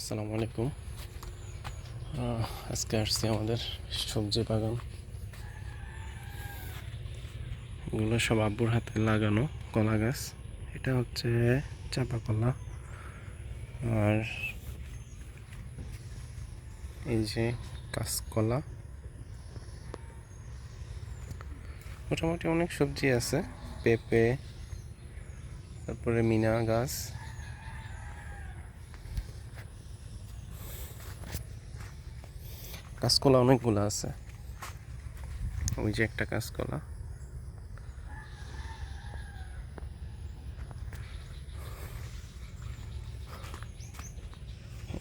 আসসালামু আলাইকুম। আজকে আসছি আমাদের সবজি বাগান। এগুলো সব আব্বুর হাতে লাগানো কলা গাছ। এটা হচ্ছে চাপা কলা। আর এই যে কাঁচকলা। মোটামুটি অনেক সবজি আছে। পেঁপে, তারপরে মিনা গাছ। কাঁচকলা অনেকগুলো আছে। ওই যে একটা কাঁচকলা।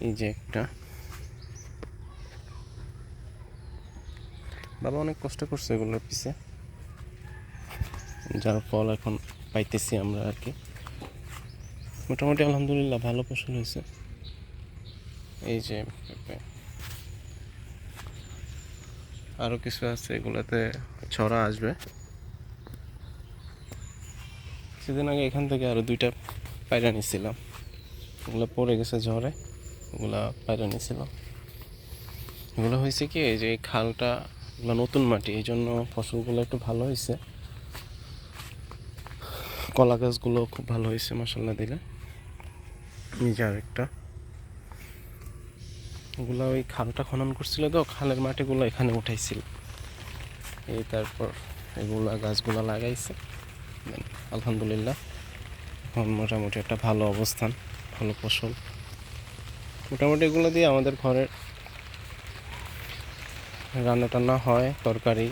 এই যে একটা। বাবা অনেক কষ্ট করছে এগুলোর পিছে যার ফল এখন পাইতেছি আমরা আর কি। মোটামুটি আলহামদুলিল্লাহ ভালো ফসল হয়েছে। এই যে। আরও কিছু আছে, এগুলাতে ছড়া আসবে। সেদিন আগে এখান থেকে আরও দুইটা পায়রা নিছিলাম। ওগুলো পড়ে গেছে ঝড়ে ওগুলা পায়রা নিছিলাম। এগুলো হয়েছে কি, এই যে খালটা, এগুলো নতুন মাটি, এই জন্য ফসলগুলো একটু ভালো হয়েছে। কলা গাছগুলো খুব ভালো হয়েছে মশলা দিলে। নিজে আরেকটা। ওগুলা ওই খালটা খনন করছিল তো, খালের মাটিগুলো এখানে উঠাইছিল। এই তারপর এগুলা গাছগুলা লাগাইছে। আলহামদুলিল্লাহ, এখন মোটামুটি একটা ভালো অবস্থান, ভালো ফসল। মোটামুটি এগুলো দিয়ে আমাদের ঘরের রান্না টান্না হয়, তরকারি,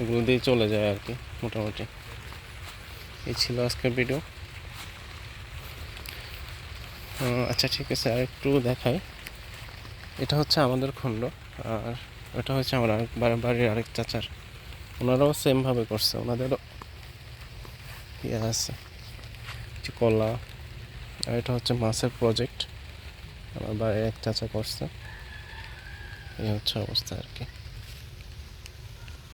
এগুলো দিয়ে চলে যায় আর কি, মোটামুটি। এই ছিল আজকের ভিডিও। আচ্ছা ঠিক আছে আর একটু দেখাই। এটা হচ্ছে আমাদের খণ্ড, আর এটা হচ্ছে আমার বাড়ির আরেক চাচার। ওনারাও সেমভাবে করছে, ওনাদেরও ইয়ে আছে। কলা, আর এটা হচ্ছে মাছের প্রজেক্ট আমার বাড়ির এক চাচা করছে। এই হচ্ছে অবস্থা আর কি।